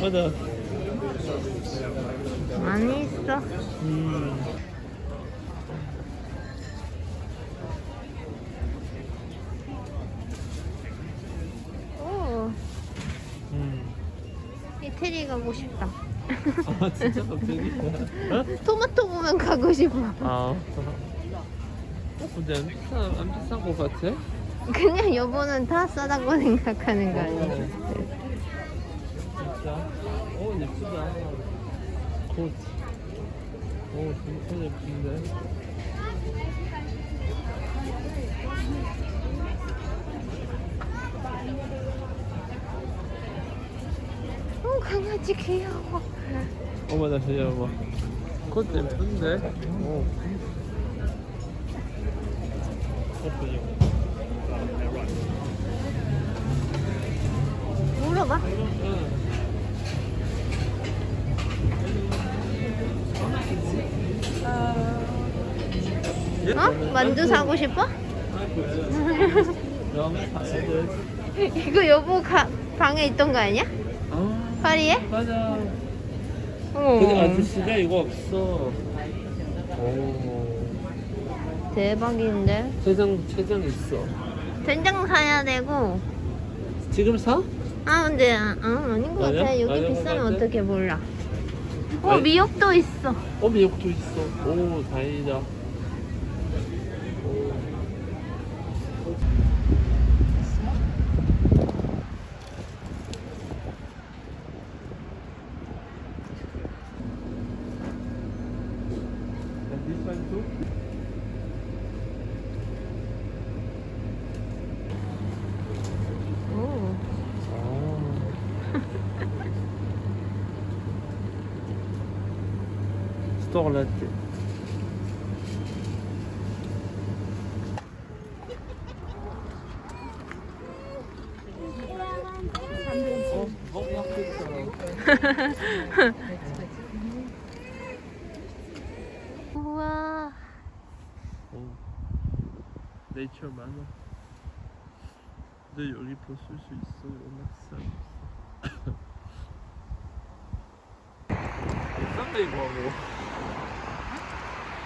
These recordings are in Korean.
맞아. 많이 있어. 음. 오, 음. 이태리 가고 싶다. 아 진짜 갑자기? 어? 토마토 보면 가고 싶어. 아. 근데 안 비싼 안 비싼 것 같아? 그냥 여보는 다 싸다고 생각하는 거 아니야? 진짜? 어 예쁘다. 곧. 오 진짜 예쁜데. 오, 강아지 귀여워. 어머 나 봐. 곧 예쁜데. 오. 예쁘죠. 물어봐. 응. 어? 만두 사고 싶어? 이거 여보 가, 방에 있던 거 아니야? 아, 파리에? 맞아. 어. 근데 아저씨가 이거 없어. 오. 대박인데. 최장 최장 있어. 된장 사야 되고. 지금 사? 아 근데 아, 아, 아닌 것 아니야? 같아. 여기 아닌 것 비싸면 같아? 어떻게 몰라. 어 아니. 미역도 있어. 어 미역도 있어. 오 다행이다. 스토어 라떼. 어, 너무 약했잖아. 우와. 오, 네이처 많아. 근데 여기 벗을 수 있어, 워낙 싸. 이상해 이 광고.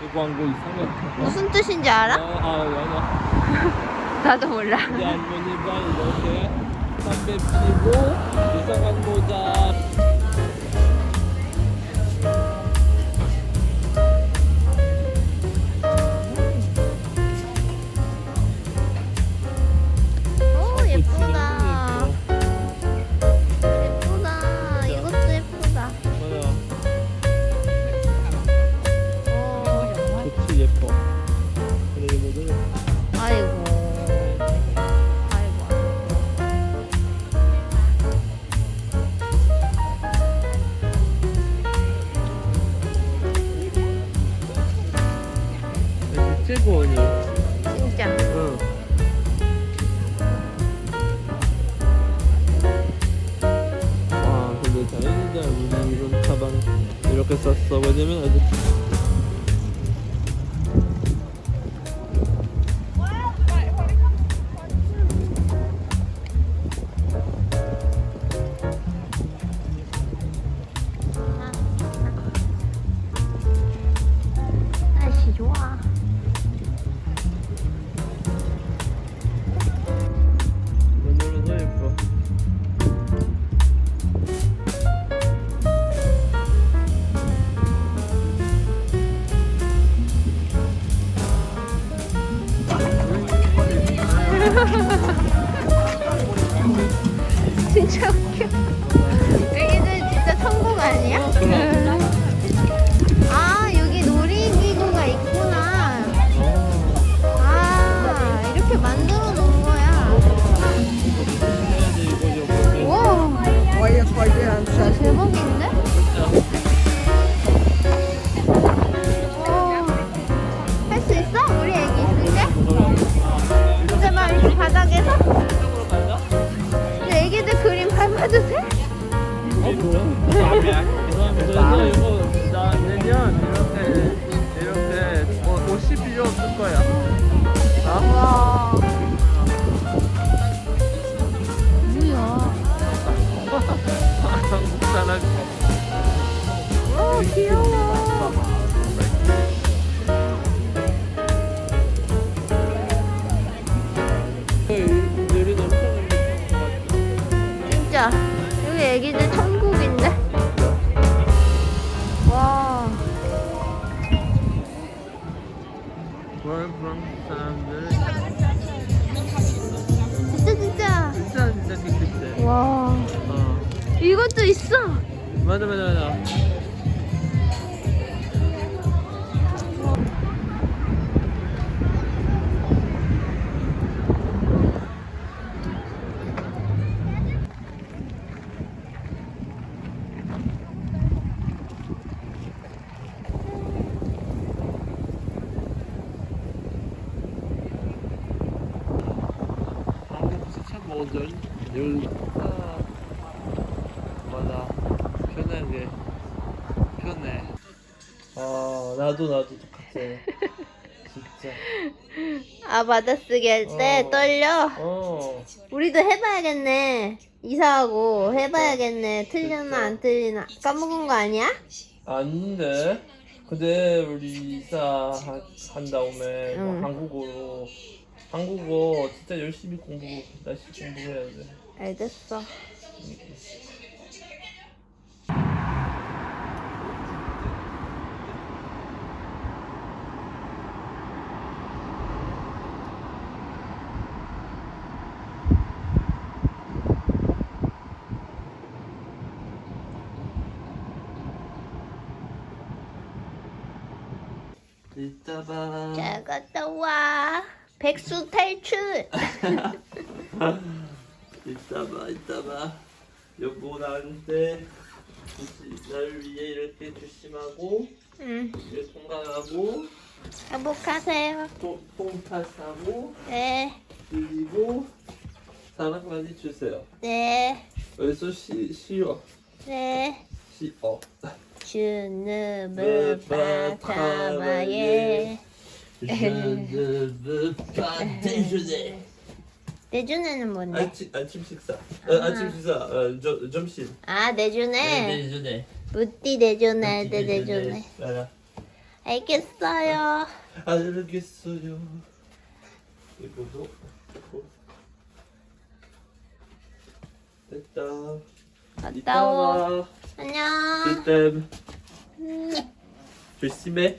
이 광고 이상해. 무슨 뜻인지 알아? 아, 아, 맞아. 나도 몰라. 우리 할머니가 이렇게 담배 피고 이상한 모자. 15원이. 진짜. 응. 와, 근데 다행이다. 우리 이런 가방 이렇게 샀어. 왜냐면 아직 뭐야? 그 프랑스 사람들 진짜 진짜. 진짜 진짜 빅빅대. 와. 어 이것도 있어. 맞아 맞아 맞아. 여기 아 맞아 편하게 편해 아 나도 나도 똑같아 진짜 아 받아쓰기 할 때 어. 떨려. 어 우리도 해봐야겠네. 이사하고 해봐야겠네. 틀리나 안 틀리나. 까먹은 거 아니야? 아닌데 근데 우리 이사 하- 한 다음에 뭐 응. 한국어로 한국어 진짜 열심히 공부 다시 공부해야 돼 알겠어. 이따 봐 잘 갔다 와. 백수 탈출. 이따 봐 이따 봐 여보 나한테 날 위해 이렇게 조심하고 응. 이렇게 통과하고 행복하세요. 통- 통파하고 네. 그리고 사랑 많이 주세요 네. 그래서 시, 쉬어 네. 쉬어 주님을 바타마예. 대주네 내주네는 뭔데? 아침 아침 식사 어, 아침 식사 어, 저, 점심 아 내주네. 대주네 무띠 내주네. 네 내주네. 맞아 알겠어요. 알겠어요 이거도 넣고. 됐다 갔다 오. 와 안녕. 일단 음, 조심해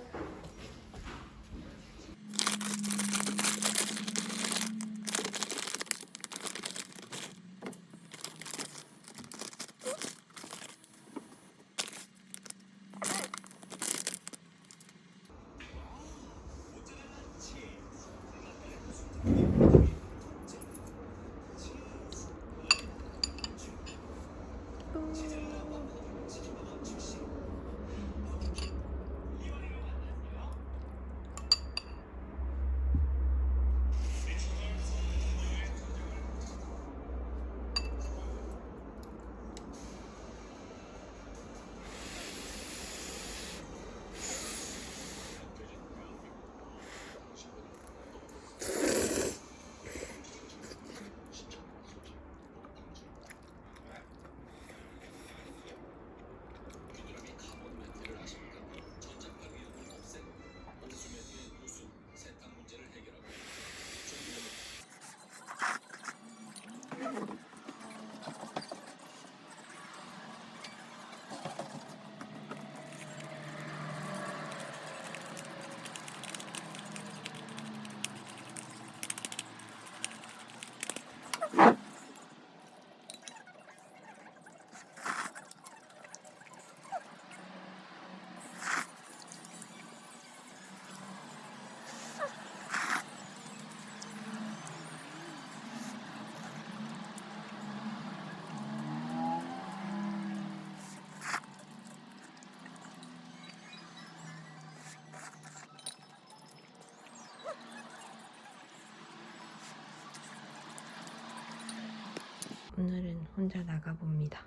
오늘은 혼자 나가봅니다.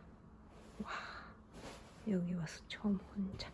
와, 여기 와서 처음 혼자.